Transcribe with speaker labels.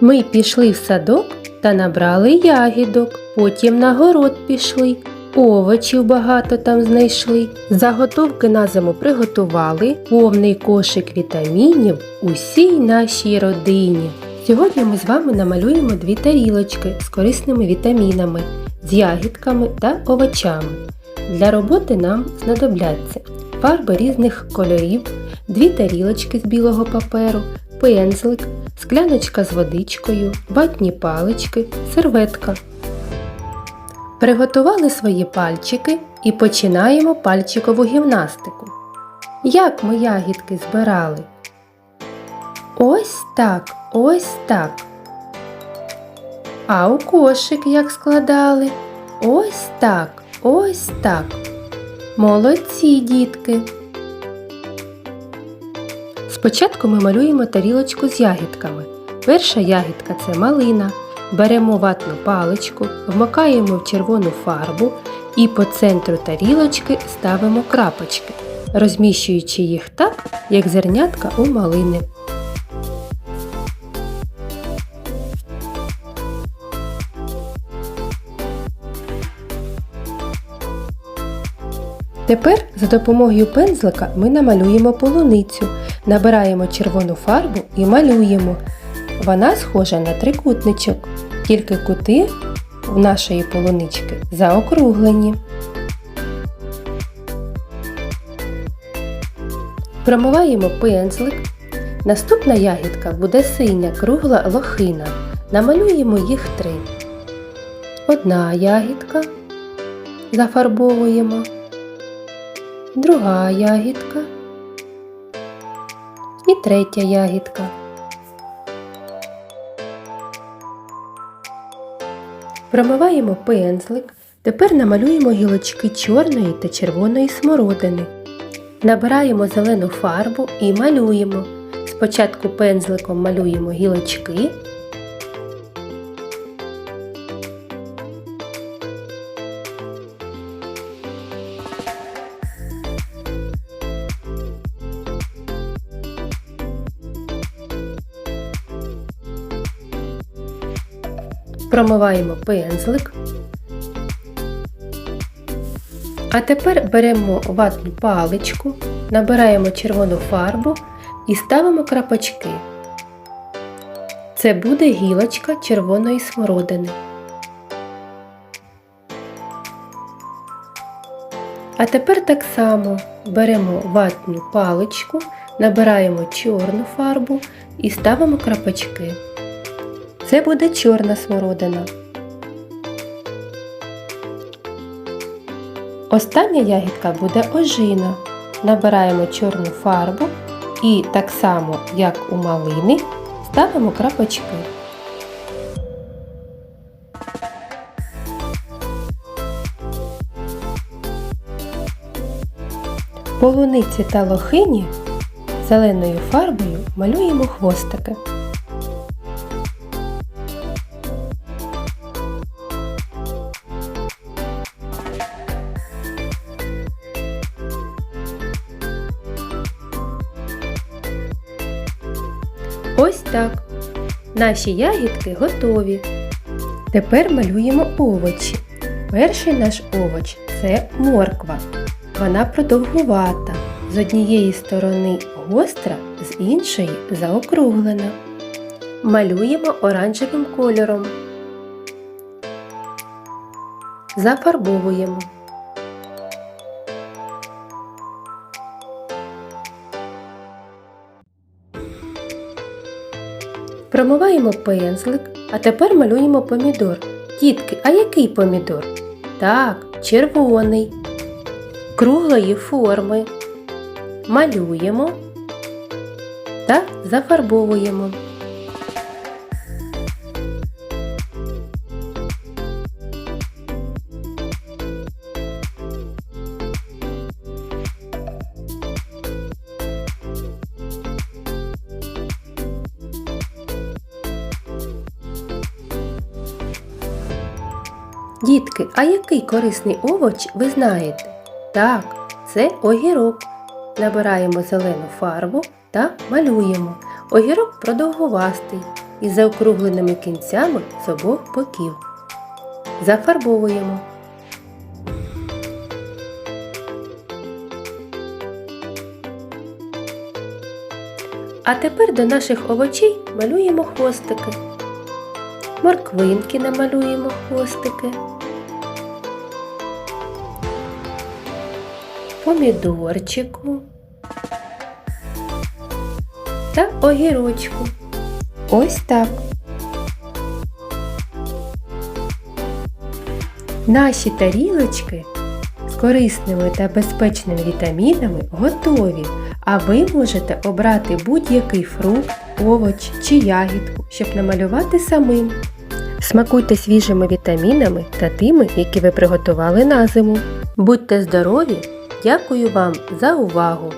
Speaker 1: Ми пішли в садок та набрали ягідок, потім на город пішли. Овочів багато там знайшли. Заготовки на зиму приготували, повний кошик вітамінів усій нашій родині. Сьогодні ми з вами намалюємо дві тарілочки з корисними вітамінами, з ягідками та овочами. Для роботи нам знадобляться фарби різних кольорів, дві тарілочки з білого паперу, пензлик, скляночка з водичкою, ватні палички, серветка. Приготували свої пальчики і починаємо пальчикову гімнастику. Як ми ягідки збирали? Ось так, ось так. А у кошик як складали? Ось так, ось так. Молодці, дітки. Спочатку ми малюємо тарілочку з ягідками. Перша ягідка це малина. Беремо ватну паличку, вмикаємо в червону фарбу і по центру тарілочки ставимо крапочки, розміщуючи їх так, як зернятка у малини. Тепер за допомогою пензлика ми намалюємо полуницю, набираємо червону фарбу і малюємо. Вона схожа на трикутничок, тільки кути в нашої полунички заокруглені. Промиваємо пензлик. Наступна ягідка буде синя кругла лохина. Намалюємо їх три. Одна ягідка зафарбовуємо, друга ягідка і третя ягідка. Промиваємо пензлик. Тепер намалюємо гілочки чорної та червоної смородини. Набираємо зелену фарбу і малюємо. Спочатку пензликом малюємо гілочки. Промиваємо пензлик. А тепер беремо ватну паличку, набираємо червону фарбу і ставимо крапочки. Це буде гілочка червоної смородини. А тепер так само беремо ватну паличку, набираємо чорну фарбу і ставимо крапочки. Це буде чорна смородина. Остання ягідка буде ожина. Набираємо чорну фарбу і так само, як у малини, ставимо крапочки. Полуниці та лохині зеленою фарбою малюємо хвостики. Ось так. Наші ягідки готові. Тепер малюємо овочі. Перший наш овоч це морква. Вона продовгувата. З однієї сторони гостра, з іншої заокруглена. Малюємо оранжевим кольором. Зафарбовуємо. Промиваємо пензлик, а тепер малюємо помідор. Дітки, а який помідор? Так, червоний, круглої форми. Малюємо та зафарбовуємо. Дітки, а який корисний овоч ви знаєте? Так, це огірок. Набираємо зелену фарбу та малюємо. Огірок продовгувастий. із заокругленими кінцями з обох боків. Зафарбовуємо. А тепер до наших овочей малюємо хвостики. Морквинки намалюємо хвостики. Помідорчику та огірочку. Ось так. Наші тарілочки з корисними та безпечними вітамінами готові, а ви можете обрати будь-який фрукт, овоч чи ягідку, щоб намалювати самим. Смакуйте свіжими вітамінами та тими, які ви приготували на зиму. Будьте здорові! Дякую вам за увагу!